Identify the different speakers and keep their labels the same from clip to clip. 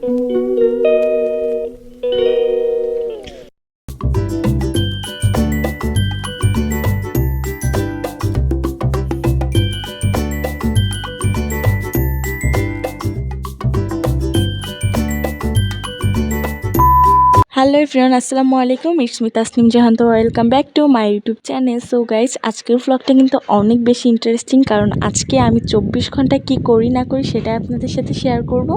Speaker 1: thank you hello friend আসসালামু আলাইকুম it's me Tasnim Jahan তো welcome back to my YouTube channel so guys আজকের ব্লগটা কিন্তু অনেক বেশি ইন্টারেস্টিং কারণ আজকে আমি চব্বিশ ঘণ্টা কি করি না করি সেটা আপনাদের সাথে শেয়ার করব।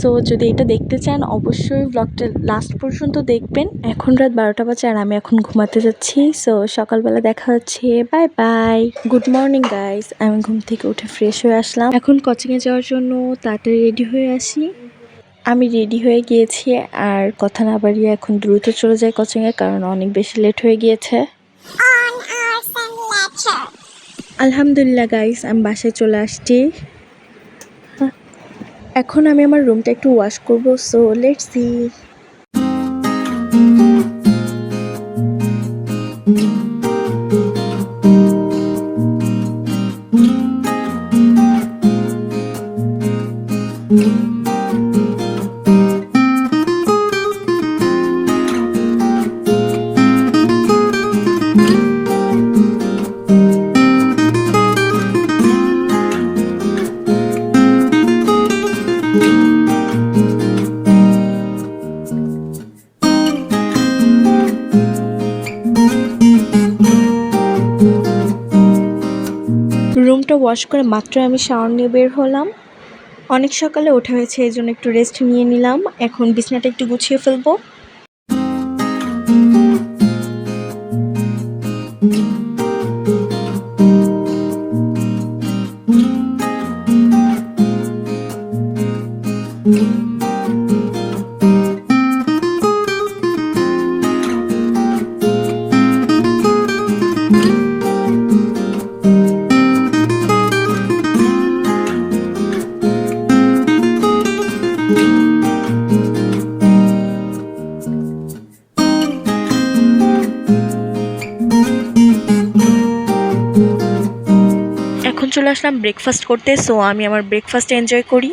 Speaker 1: সো যদি এটা দেখতে চান, অবশ্যই ব্লগটা লাস্ট পর্যন্ত দেখবেন। এখন রাত বারোটা বাজে আর আমি এখন ঘুমাতে যাচ্ছি। সো সকালবেলা দেখা হচ্ছে। Bye bye good morning guys আমি ঘুম থেকে উঠে ফ্রেশ হয়ে আসলাম। এখন কোচিংয়ে যাওয়ার জন্য তাড়াতাড়ি রেডি হয়ে আসি। আমি রেডি হয়ে গিয়েছি আর কথা না বাড়িয়ে এখন দ্রুত চলে যাই কোচিংয়ে কারণ অনেক বেশি লেট হয়ে গিয়েছে. আলহামদুলিল্লাহ গাইস আমি বাসায় চলে আসছি। এখন আমি আমার রুমটা একটু ওয়াশ করব সো লেট সি রুমটা ওয়াশ করে মাত্র আমি শাওয়ার নিয়ে বের হলাম। অনেক সকালে ওঠা হয়েছে এই জন্য একটু রেস্ট নিয়ে নিলাম। এখন বিছনাটা একটু গুছিয়ে ফেলব। চলে আসলাম ব্রেকফাস্ট করতে সো আমি আমার ব্রেকফাস্ট এনজয় করি।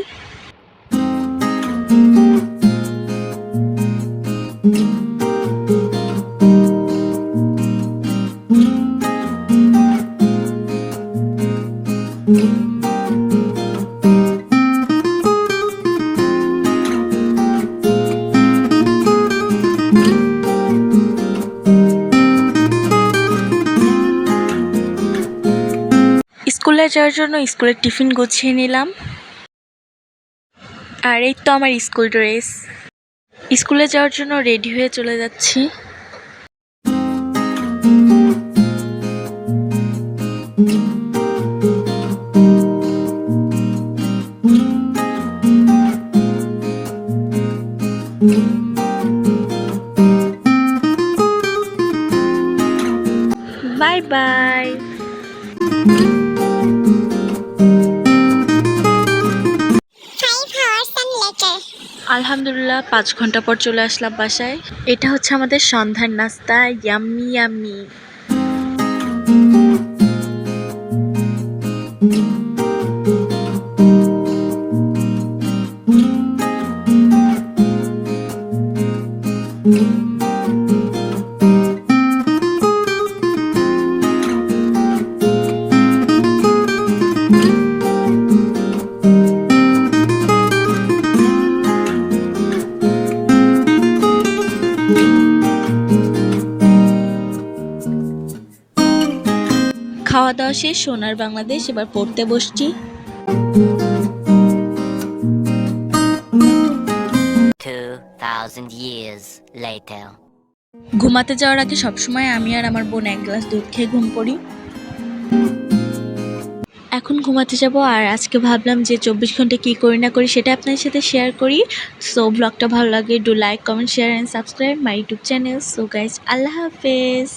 Speaker 1: স্কুলে যাওয়ার জন্য স্কুলের টিফিন গুছিয়ে নিলাম। আর এই তো আমার স্কুল ড্রেস। স্কুলে যাওয়ার জন্য রেডি হয়ে চলে যাচ্ছি। Bye bye. আলহামদুলিল্লাহ পাঁচ ঘণ্টা পর চলে আসলাম বাসায়। এটা হচ্ছে আমাদের সন্ধ্যার নাস্তা ইয়াম্মি ইয়াম্মি। খাওয়া দাওয়া শেষ সোনার বাংলাদেশ এবার পড়তে বসছি। ঘুমাতে যাওয়ার আগে সবসময় আমি আর আমার বোন এক গ্লাস দুধ খেয়ে ঘুম পড়ি। এখন ঘুমাতে যাব আর আজকে ভাবলাম যে চব্বিশ ঘণ্টা কী করি না করি সেটা আপনাদের সাথে শেয়ার করি। সো ব্লগটা ভালো লাগে do like comment share and subscribe my YouTube channel so guys আল্লাহ হাফেজ।